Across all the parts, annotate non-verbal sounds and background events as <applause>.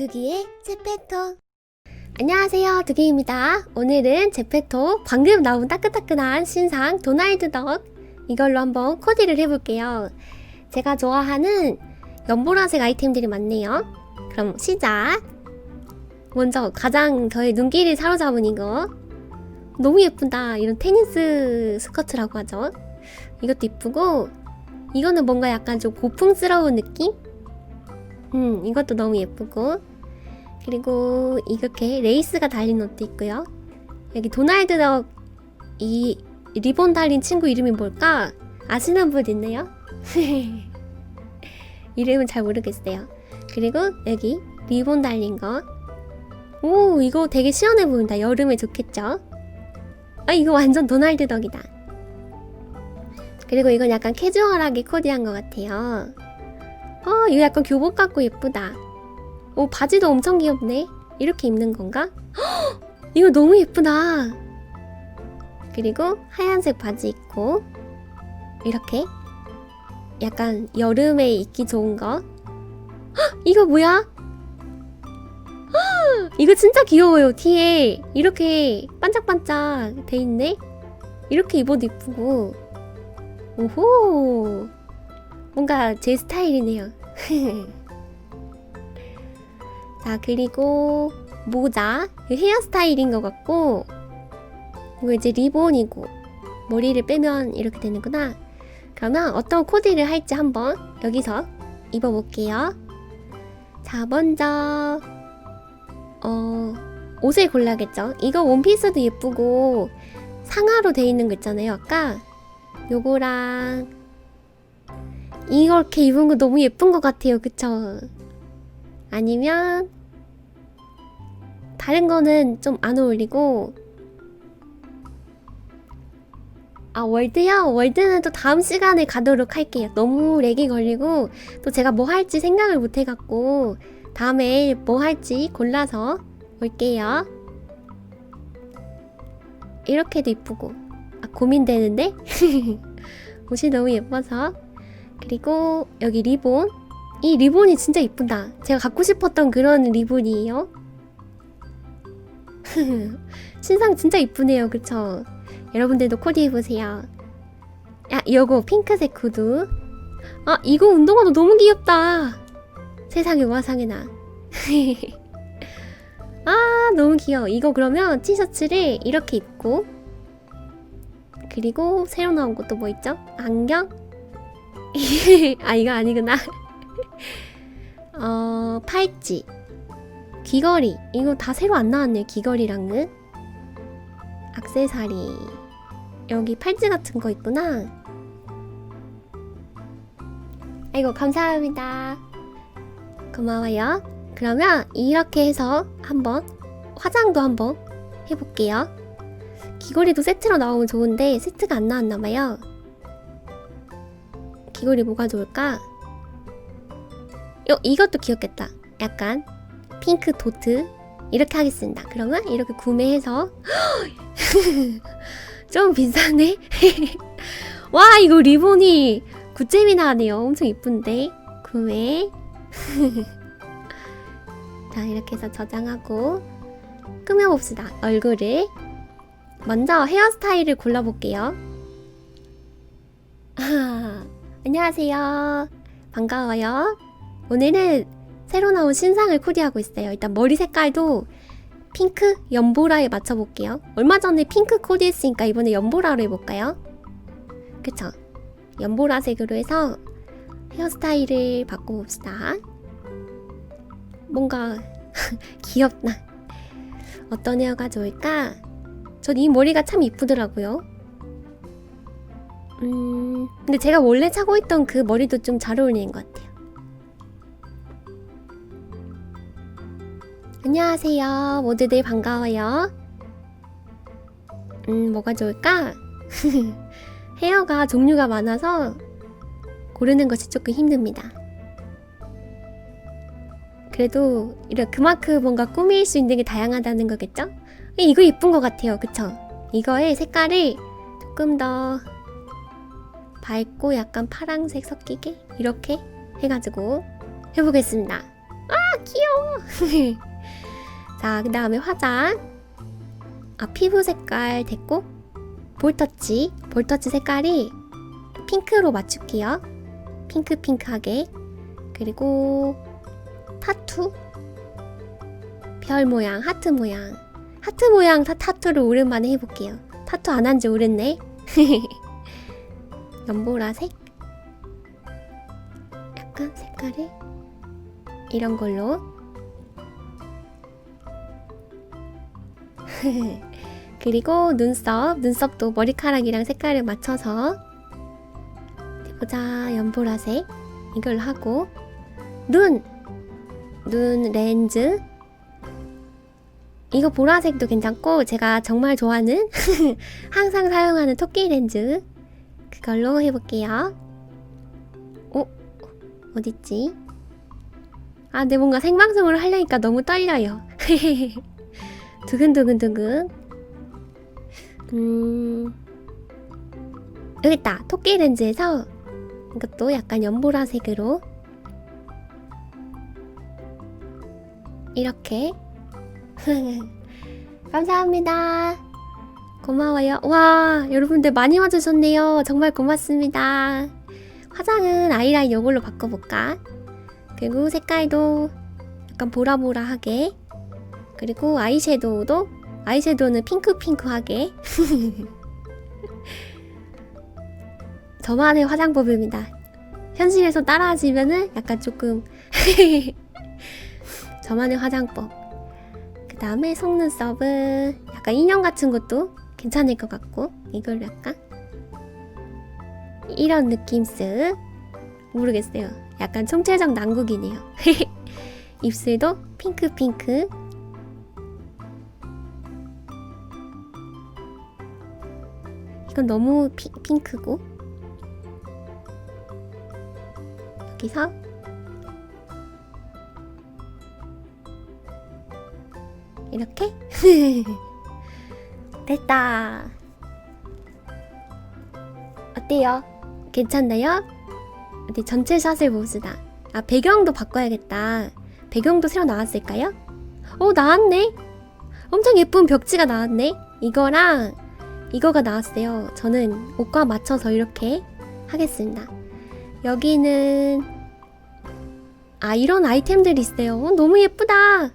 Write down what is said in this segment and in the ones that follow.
두기의 제페토 안녕하세요 두기입니다. 오늘은 제페토 방금 나온 따끈따끈한 신상 도날드 덕. 이걸로 한번 코디를 해볼게요. 제가 좋아하는 연보라색 아이템들이 많네요. 그럼 시작. 먼저 가장 저의 눈길을 사로잡은 이거. 너무 예쁘다. 이런 테니스 스커트라고 하죠. 이것도 이쁘고 이거는 뭔가 약간 좀 고풍스러운 느낌? 음, 이것도 너무 예쁘고. 그리고 이렇게 레이스가 달린 옷도 있고요. 여기 도날드 덕 이 리본 달린 친구 이름이 뭘까? 아시는 분 있네요? <laughs> 이름은 잘 모르겠어요. 그리고 여기 리본 달린 거. 오, 이거 되게 시원해 보인다. 여름에 좋겠죠? 아, 이거 완전 도날드 덕이다. 그리고 이건 약간 캐주얼하게 코디한 것 같아요. 어, 이거 약간 교복 같고 예쁘다. 오, 바지도 엄청 귀엽네. 이렇게 입는 건가? 헉, <gasps> 이거 너무 예쁘다. 그리고 하얀색 바지 입고 이렇게 약간 여름에 입기 좋은 거. 헉, <gasps> 이거 뭐야? 헉, <gasps> 이거 진짜 귀여워요. 뒤에 이렇게 반짝반짝 돼 있네. 이렇게 입어도 이쁘고. 오호. 뭔가 제 스타일이네요. <laughs> 자, 그리고 모자. 헤어스타일인 것 같고, 이거 이제 리본이고, 머리를 빼면 이렇게 되는구나. 그러면 어떤 코디를 할지 한번 여기서 입어볼게요. 자, 먼저, 어, 옷을 골라야겠죠? 이거 원피스도 예쁘고, 상하로 돼 있는 거 있잖아요, 아까. 요거랑, 이렇게 입은 거 너무 예쁜 것 같아요. 그쵸? 아니면 다른 거는 좀 안 어울리고 아 월드요? 월드는 또 다음 시간에 가도록 할게요. 너무 렉이 걸리고 또 제가 뭐 할지 생각을 못 해갖고 다음에 뭐 할지 골라서 올게요. 이렇게도 이쁘고 아 고민되는데? <laughs> 옷이 너무 예뻐서 그리고 여기 리본. 이 리본이 진짜 이쁘다. 제가 갖고 싶었던 그런 리본이에요. <laughs> 신상 진짜 이쁘네요. 그쵸? 여러분들도 코디해보세요. 야, 이거 핑크색 구두. 아, 이거 운동화도 너무 귀엽다. 세상에 와상에나. <laughs> 아, 너무 귀여워. 이거 그러면 티셔츠를 이렇게 입고. 그리고 새로 나온 것도 뭐 있죠? 안경? <laughs> 아 이거 아니구나. 어 팔찌, 귀걸이 이거 다 새로 안 나왔네요. 귀걸이랑은 악세사리 여기 팔찌 같은 거 있구나. 아이고 감사합니다. 고마워요. 그러면 이렇게 해서 한번 화장도 한번 해볼게요. 귀걸이도 세트로 나오면 좋은데 세트가 안 나왔나봐요. 귀걸이 뭐가 좋을까? 요, 이것도 귀엽겠다. 약간 핑크 도트 이렇게 하겠습니다. 그러면 이렇게 구매해서 <gasps> 좀 비싸네. <laughs> 와 이거 리본이 구잼이 나네요. 엄청 이쁜데 구매. <laughs> 자 이렇게 해서 저장하고 꾸며봅시다. 얼굴을 먼저 헤어스타일을 골라볼게요. 아, <laughs> 안녕하세요. 반가워요. 오늘은 새로 나온 신상을 코디하고 있어요. 일단 머리 색깔도 핑크 연보라에 맞춰볼게요. 얼마 전에 핑크 코디했으니까 이번에 연보라로 해볼까요? 그쵸? 연보라색으로 해서 헤어스타일을 바꿔봅시다. 뭔가 <laughs> 귀엽다. 어떤 헤어가 좋을까? 전 이 머리가 참 이쁘더라고요. 음, 근데 제가 원래 차고 있던 그 머리도 좀 잘 어울리는 것 같아요. 안녕하세요. 모두들 반가워요. 음, 뭐가 좋을까? <laughs> 헤어가 종류가 많아서 고르는 것이 조금 힘듭니다. 그래도 이렇게 그만큼 뭔가 꾸밀 수 있는 게 다양하다는 거겠죠? 이거 예쁜 것 같아요. 그쵸? 이거의 색깔을 조금 더 밝고 약간 파랑색 섞이게 이렇게 해가지고 해보겠습니다. 아 귀여워. <laughs> 자, 그 다음에 화장. 아, 피부 색깔 됐고, 볼터치. 볼터치 색깔이 핑크로 맞출게요. 핑크핑크하게. 그리고 타투. 별 모양, 하트 모양. 하트 모양 타, 타투를 오랜만에 해볼게요. 타투 안 한 지 오랬네. <laughs> 연보라색. 약간 색깔이 이런 걸로. <laughs> 그리고 눈썹, 눈썹도 머리카락이랑 색깔을 맞춰서 보자 연보라색 이걸로 하고 눈, 눈 렌즈 이거 보라색도 괜찮고 제가 정말 좋아하는 <laughs> 항상 사용하는 토끼 렌즈 그걸로 해볼게요. 어? 어딨지? 아, 근데 뭔가 생방송을 하려니까 너무 떨려요. <laughs> 두근두근두근. 음, 여기 있다. 토끼 렌즈에서 이것도 약간 연보라색으로 이렇게 <laughs> 감사합니다. 고마워요. 와, 여러분들 많이 와주셨네요. 정말 고맙습니다. 화장은 아이라인 이걸로 바꿔볼까? 그리고 색깔도 약간 보라보라하게. 그리고 아이섀도우도 아이섀도우는 핑크핑크하게. <laughs> 저만의 화장법입니다. 현실에서 따라하시면은 약간 조금 <laughs> 저만의 화장법. 그 다음에 속눈썹은 약간 인형 같은 것도 괜찮을 것 같고 이걸 약간 이런 느낌 쓱 모르겠어요. 약간 총체적 난국이네요. <laughs> 입술도 핑크핑크 이건 너무 피, 핑크고 여기서 이렇게 <laughs> 됐다. 어때요? 괜찮나요? 어디 전체 샷을 봅시다. 아, 배경도 바꿔야겠다. 배경도 새로 나왔을까요? 어, 나왔네? 엄청 예쁜 벽지가 나왔네? 이거랑 이거가 나왔어요. 저는 옷과 맞춰서 이렇게 하겠습니다. 여기는 아, 이런 아이템들이 있어요. 어, 너무 예쁘다.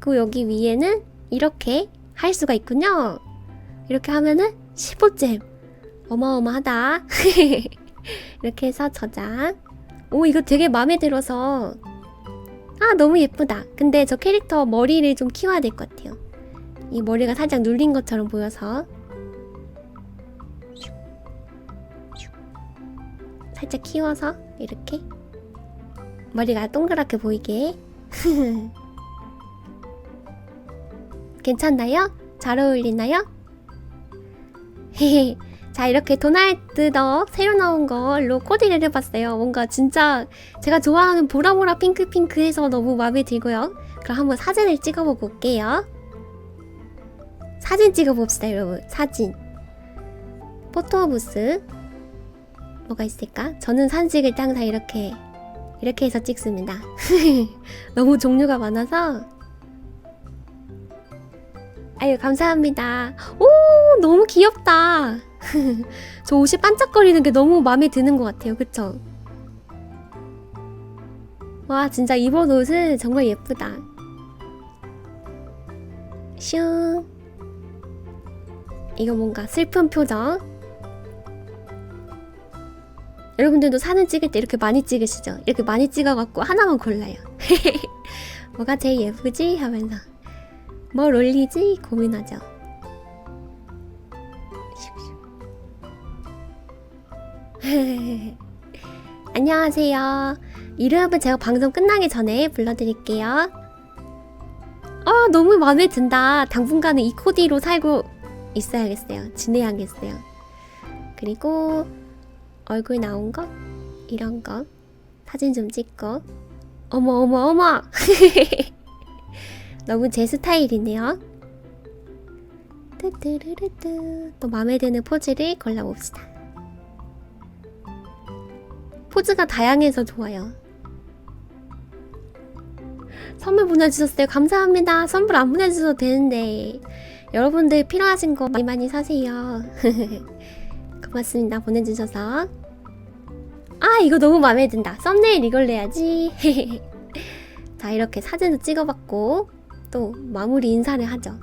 그리고 여기 위에는 이렇게 할 수가 있군요. 이렇게 하면은 15잼. 어마어마하다. <laughs> 이렇게 해서 저장. 오, 이거 되게 마음에 들어서. 아, 너무 예쁘다. 근데 저 캐릭터 머리를 좀 키워야 될 것 같아요. 이 머리가 살짝 눌린 것처럼 보여서. 살짝 키워서 이렇게 머리가 동그랗게 보이게 <laughs> 괜찮나요? 잘 어울리나요? <laughs> 자, 이렇게 도날드 덕 새로 나온 걸로 코디를 해봤어요. 뭔가 진짜 제가 좋아하는 보라보라 핑크핑크해서 너무 마음에 들고요. 그럼 한번 사진을 찍어보고 올게요. 사진 찍어봅시다, 여러분. 사진. 포토부스. 뭐가 있을까? 저는 사진 찍을 때 항상 이렇게, 이렇게 해서 찍습니다. <laughs> 너무 종류가 많아서 아유 감사합니다. 오 너무 귀엽다. <laughs> 저 옷이 반짝거리는 게 너무 마음에 드는 것 같아요. 그쵸? 와 진짜 이번 옷은 정말 예쁘다. 슝. 이거 뭔가 슬픈 표정. 여러분들도 사진 찍을 때 이렇게 많이 찍으시죠? 이렇게 많이 찍어갖고 하나만 골라요. <laughs> 뭐가 제일 예쁘지? 하면서. 뭘 올리지 고민하죠. <laughs> 안녕하세요. 이름은 제가 방송 끝나기 전에 불러드릴게요. 아 너무 마음에 든다. 당분간은 이 코디로 살고 있어야겠어요. 지내야겠어요. 그리고 얼굴 나온 거 이런 거 사진 좀 찍고 어머 어머 어머 <laughs> 너무 제 스타일이네요. 뚜뚜루루뚜. 또 마음에 드는 포즈를 골라봅시다. 포즈가 다양해서 좋아요. 선물 보내주셨어요. 감사합니다. 선물 안 보내주셔도 되는데. 여러분들 필요하신 거 많이 많이 사세요. <laughs> 고맙습니다. 보내주셔서. 아, 이거 너무 마음에 든다. 썸네일 이걸 내야지. <laughs> 자, 이렇게 사진도 찍어봤고, 또 마무리 인사를 하죠.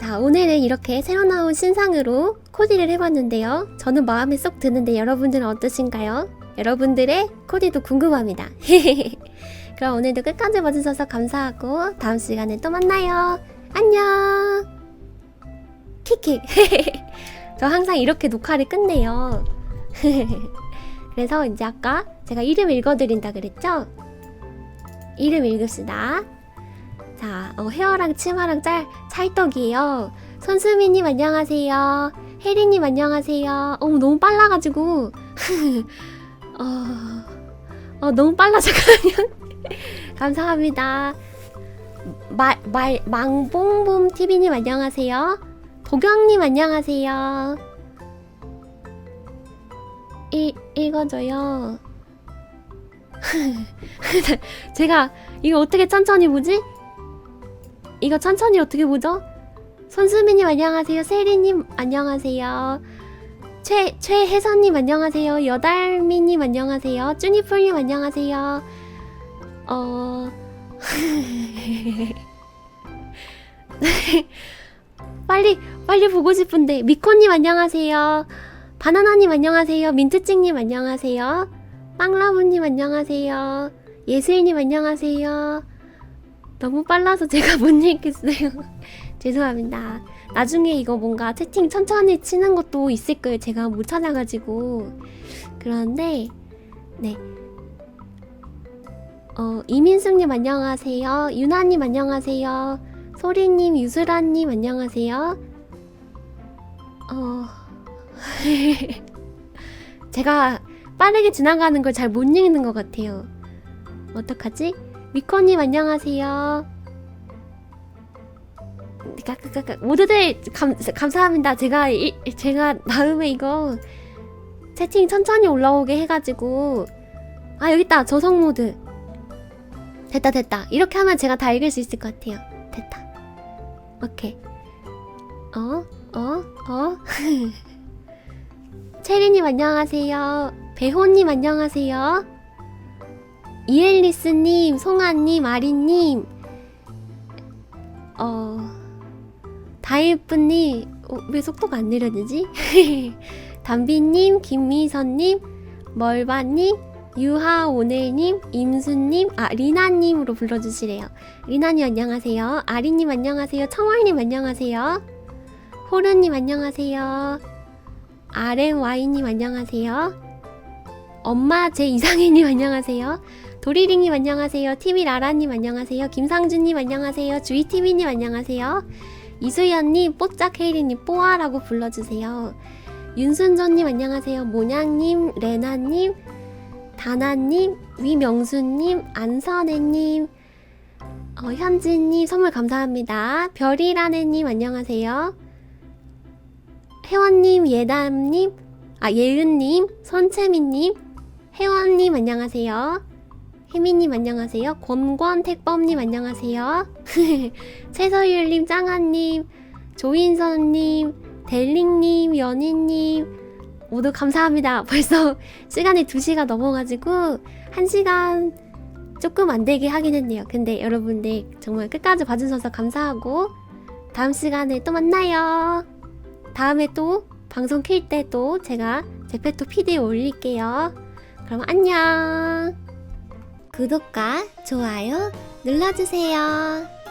자, 오늘은 이렇게 새로 나온 신상으로 코디를 해봤는데요. 저는 마음에 쏙 드는데 여러분들은 어떠신가요? 여러분들의 코디도 궁금합니다. <laughs> 그럼 오늘도 끝까지 봐주셔서 감사하고 다음 시간에 또 만나요. 안녕. 키키. <laughs> 저 항상 이렇게 녹화를 끝내요. <laughs> 그래서 이제 아까 제가 이름 읽어드린다 그랬죠? 이름 읽읍시다. 자, 어, 헤어랑 치마랑 짤, 찰떡이에요. 손수미님 안녕하세요. 혜리님 안녕하세요. 어, 너무 빨라가지고. <laughs> 어, 어, 너무 빨라, 잠깐만요. 감사합니다. 말, 말, 망봉봄 TV님 안녕하세요. 도경님 안녕하세요. 일, 읽어줘요. <laughs> 제가 이거 어떻게 천천히 보지? 이거 천천히 어떻게 보죠? 손수미님 안녕하세요. 세리님 안녕하세요. 최 최혜선님 안녕하세요. 여달미님 안녕하세요. 쭈니풀님 안녕하세요. 어 <laughs> 빨리 빨리 보고 싶은데 미코님 안녕하세요. 바나나님 안녕하세요. 민트찡님 안녕하세요. 빵라무님 안녕하세요. 예슬님 안녕하세요. 너무 빨라서 제가 <laughs> 못 읽겠어요. <laughs> 죄송합니다. 나중에 이거 뭔가 채팅 천천히 치는 것도 있을 거예요. 제가 못 찾아가지고. 그런데, 네. 어, 이민숙님 안녕하세요. 유나님 안녕하세요. 소리님, 유수라님 안녕하세요. 어, <laughs> 제가 빠르게 지나가는 걸 잘 못 읽는 것 같아요. 어떡하지? 미코님 안녕하세요. 까까까까 모두들 감, 감사합니다. 제가 이, 제가 다음에 이거 채팅 천천히 올라오게 해가지고 아 여기 있다 저성 모드 됐다 됐다 이렇게 하면 제가 다 읽을 수 있을 것 같아요. 됐다. 오케이. 어? 어? 어? <laughs> 체리님 안녕하세요. 배호님 안녕하세요. 이엘리스님, 송아님, 아리님, 어, 다일뿌님, 어, 왜 속도가 안 느려지지? <laughs> 담비님, 김미선님, 멀바님, 유하오늘님, 임수님, 아, 리나님으로 불러주시래요. 리나님 안녕하세요. 아리님 안녕하세요. 청월님 안녕하세요. 호르님 안녕하세요. RMY님 안녕하세요. 엄마 제 이상희님 안녕하세요. 도리링님 안녕하세요. 티미 라라님 안녕하세요. 김상준님 안녕하세요. 주희티미님 안녕하세요. 이수연님 뽀짝헤이리님 뽀아라고 불러주세요. 윤순조님 안녕하세요. 모냥님 레나님 다나님 위명수님 안선혜님 어, 현진님 선물 감사합니다. 별이라네님 안녕하세요. 혜원님 예담님 아 예은님 선채미님 혜원님 안녕하세요. 혜미님 안녕하세요. 권권택범님 안녕하세요. <laughs> 최서율님 짱아님 조인선님 델링님 연희님 모두 감사합니다. <laughs> 벌써 시간이 2시가 넘어가지고 1시간 조금 안 되게 하긴 했네요. 근데 여러분들 정말 끝까지 봐주셔서 감사하고 다음 시간에 또 만나요. 다음에 또 방송 킬 때 또 제가 제페토 PD 올릴게요. 그럼 안녕. 구독과 좋아요 눌러주세요.